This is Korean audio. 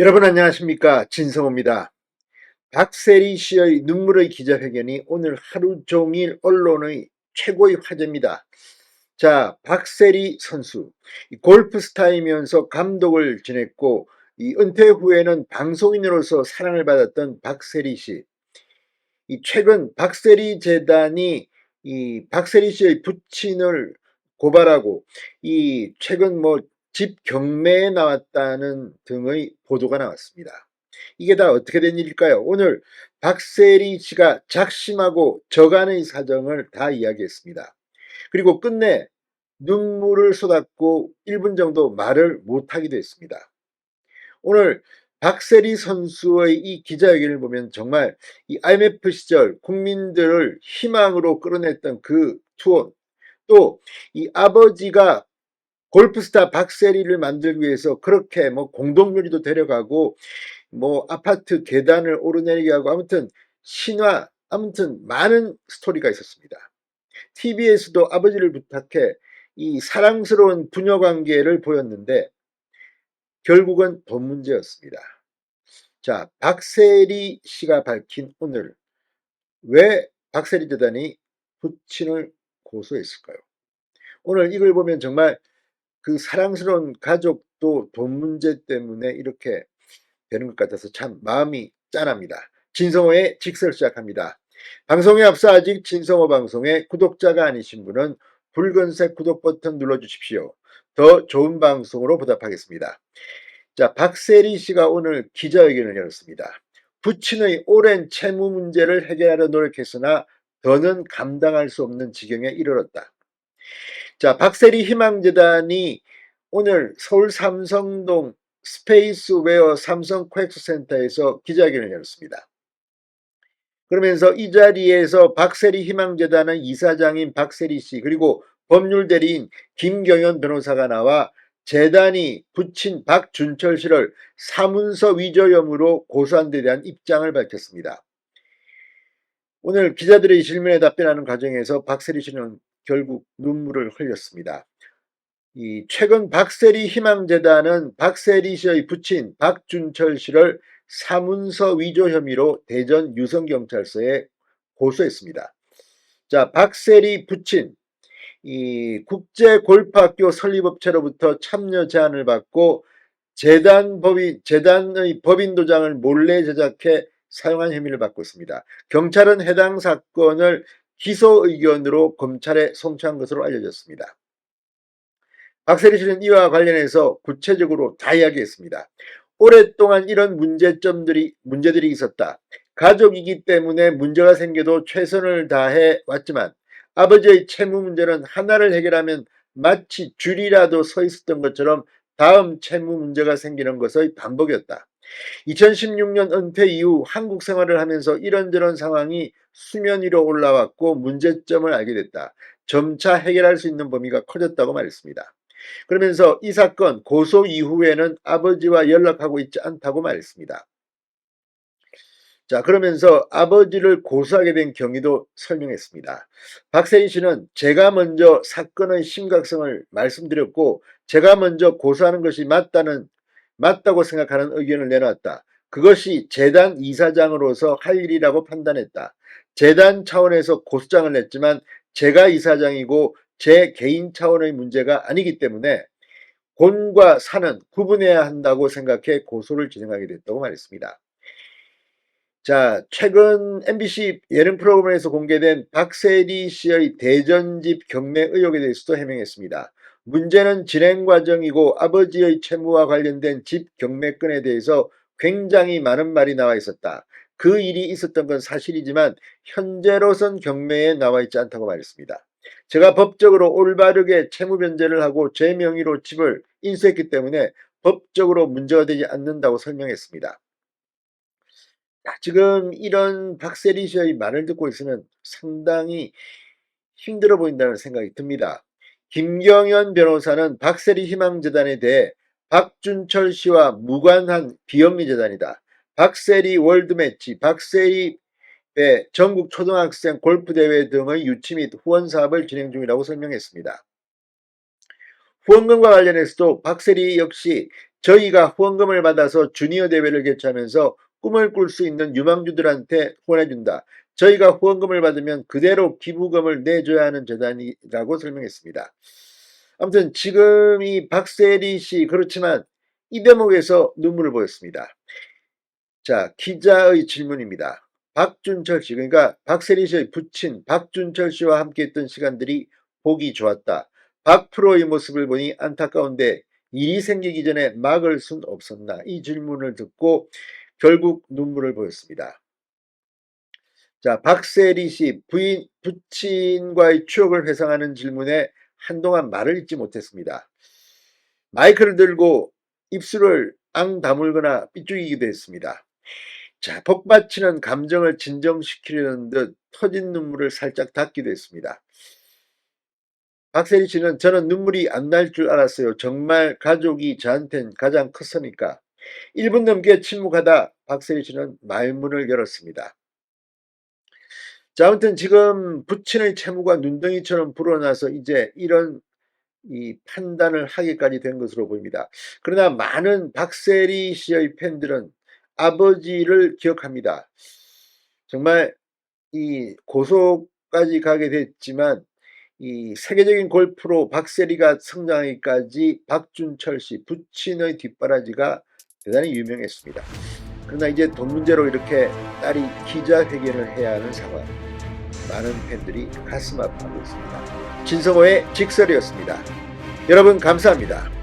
여러분 안녕하십니까 진성호입니다. 박세리 씨의 눈물의 기자회견이 오늘 하루 종일 언론의 최고의 화제입니다. 자, 박세리 선수 이 골프스타이면서 감독을 지냈고 이 은퇴 후에는 방송인으로서 사랑을 받았던 박세리 씨. 이 최근 박세리 재단이 이 박세리 씨의 부친을 고발하고 이 최근 뭐 집 경매에 나왔다는 등의 보도가 나왔습니다. 이게 다 어떻게 된 일일까요? 오늘 박세리 씨가 작심하고 저간의 사정을 다 이야기했습니다. 그리고 끝내 눈물을 쏟았고 1분 정도 말을 못하기도 했습니다. 오늘 박세리 선수의 이 기자회견을 보면 정말 이 IMF 시절 국민들을 희망으로 끌어냈던 그 투혼 또 이 아버지가 골프스타 박세리를 만들기 위해서 그렇게 뭐 공동묘지도 데려가고 뭐 아파트 계단을 오르내리게 하고 아무튼 신화 아무튼 많은 스토리가 있었습니다. TBS도 아버지를 부탁해 이 사랑스러운 부녀 관계를 보였는데 결국은 돈 문제였습니다. 자, 박세리 씨가 밝힌 오늘 왜 박세리 재단이 부친을 고소했을까요? 오늘 이걸 보면 정말 그 사랑스러운 가족도 돈 문제 때문에 이렇게 되는 것 같아서 참 마음이 짠합니다. 진성호의 직설 시작합니다. 방송에 앞서 아직 진성호 방송의 구독자가 아니신 분은 붉은색 구독 버튼 눌러주십시오. 더 좋은 방송으로 보답하겠습니다. 자, 박세리 씨가 오늘 기자회견을 열었습니다. 부친의 오랜 채무 문제를 해결하려 노력했으나 더는 감당할 수 없는 지경에 이르렀다. 자, 박세리 희망재단이 오늘 서울 삼성동 스페이스웨어 삼성 코엑스 센터에서 기자회견을 열었습니다. 그러면서 이 자리에서 박세리 희망재단의 이사장인 박세리 씨 그리고 법률 대리인 김경현 변호사가 나와 재단이 부친 박준철 씨를 사문서 위조 혐의로 고소한 데 대한 입장을 밝혔습니다. 오늘 기자들의 질문에 답변하는 과정에서 박세리 씨는 결국 눈물을 흘렸습니다. 이 최근 박세리 희망재단은 박세리 씨의 부친 박준철 씨를 사문서 위조 혐의로 대전 유성경찰서에 고소했습니다. 자, 박세리 부친 이 국제골프학교 설립업체로부터 참여 제안을 받고 재단 법인 재단의 법인 도장을 몰래 제작해 사용한 혐의를 받고 있습니다. 경찰은 해당 사건을 기소 의견으로 검찰에 송치한 것으로 알려졌습니다. 박세리 씨는 이와 관련해서 구체적으로 다 이야기했습니다. 오랫동안 이런 문제점들이 문제들이 있었다. 가족이기 때문에 문제가 생겨도 최선을 다해 왔지만 아버지의 채무 문제는 하나를 해결하면 마치 줄이라도 서 있었던 것처럼 다음 채무 문제가 생기는 것의 반복이었다. 2016년 은퇴 이후 한국 생활을 하면서 이런저런 상황이 수면 위로 올라왔고 문제점을 알게 됐다. 점차 해결할 수 있는 범위가 커졌다고 말했습니다. 그러면서 이 사건 고소 이후에는 아버지와 연락하고 있지 않다고 말했습니다. 자, 그러면서 아버지를 고소하게 된 경위도 설명했습니다. 박세리 씨는 제가 먼저 사건의 심각성을 말씀드렸고, 제가 먼저 고소하는 것이 맞다는, 맞다고 생각하는 의견을 내놨다. 그것이 재단 이사장으로서 할 일이라고 판단했다. 재단 차원에서 고소장을 냈지만 제가 이사장이고 제 개인 차원의 문제가 아니기 때문에 곤과 사는 구분해야 한다고 생각해 고소를 진행하게 됐다고 말했습니다. 자, 최근 MBC 예능 프로그램에서 공개된 박세리 씨의 대전집 경매 의혹에 대해서도 해명했습니다. 문제는 진행 과정이고 아버지의 채무와 관련된 집 경매건에 대해서 굉장히 많은 말이 나와 있었다. 그 일이 있었던 건 사실이지만 현재로선 경매에 나와 있지 않다고 말했습니다. 제가 법적으로 올바르게 채무 변제를 하고 제 명의로 집을 인수했기 때문에 법적으로 문제가 되지 않는다고 설명했습니다. 지금 이런 박세리 씨의 말을 듣고 있으면 상당히 힘들어 보인다는 생각이 듭니다. 김경현 변호사는 박세리 희망재단에 대해 박준철 씨와 무관한 비영리 재단이다. 박세리 월드매치, 박세리 전국 초등학생 골프대회 등의 유치 및 후원 사업을 진행 중이라고 설명했습니다. 후원금과 관련해서도 박세리 역시 저희가 후원금을 받아서 주니어 대회를 개최하면서 꿈을 꿀 수 있는 유망주들한테 후원해준다. 저희가 후원금을 받으면 그대로 기부금을 내줘야 하는 재단이라고 설명했습니다. 아무튼 지금 이 박세리 씨 그렇지만 이 대목에서 눈물을 보였습니다. 자, 기자의 질문입니다. 박준철 씨, 그러니까 박세리 씨의 부친 박준철 씨와 함께 했던 시간들이 보기 좋았다. 박 프로의 모습을 보니 안타까운데 일이 생기기 전에 막을 순 없었나? 이 질문을 듣고 결국 눈물을 보였습니다. 자, 박세리 씨 부인, 부친과의 추억을 회상하는 질문에 한동안 말을 잇지 못했습니다. 마이크를 들고 입술을 앙 다물거나 삐죽이기도 했습니다. 자, 폭받치는 감정을 진정시키려는 듯 터진 눈물을 살짝 닦기도 했습니다. 박세리 씨는 저는 눈물이 안 날 줄 알았어요. 정말 가족이 저한텐 가장 컸으니까. 1분 넘게 침묵하다 박세리 씨는 말문을 열었습니다. 자, 아무튼 지금 부친의 채무가 눈덩이처럼 불어나서 이제 이런 이 판단을 하기까지 된 것으로 보입니다. 그러나 많은 박세리 씨의 팬들은 아버지를 기억합니다. 정말 이 고소까지 가게 됐지만 이 세계적인 골프로 박세리가 성장하기까지 박준철 씨 부친의 뒷바라지가 대단히 유명했습니다. 그러나 이제 돈 문제로 이렇게 딸이 기자회견을 해야 하는 상황. 많은 팬들이 가슴 아파하고 있습니다. 진성호의 직설이었습니다. 여러분 감사합니다.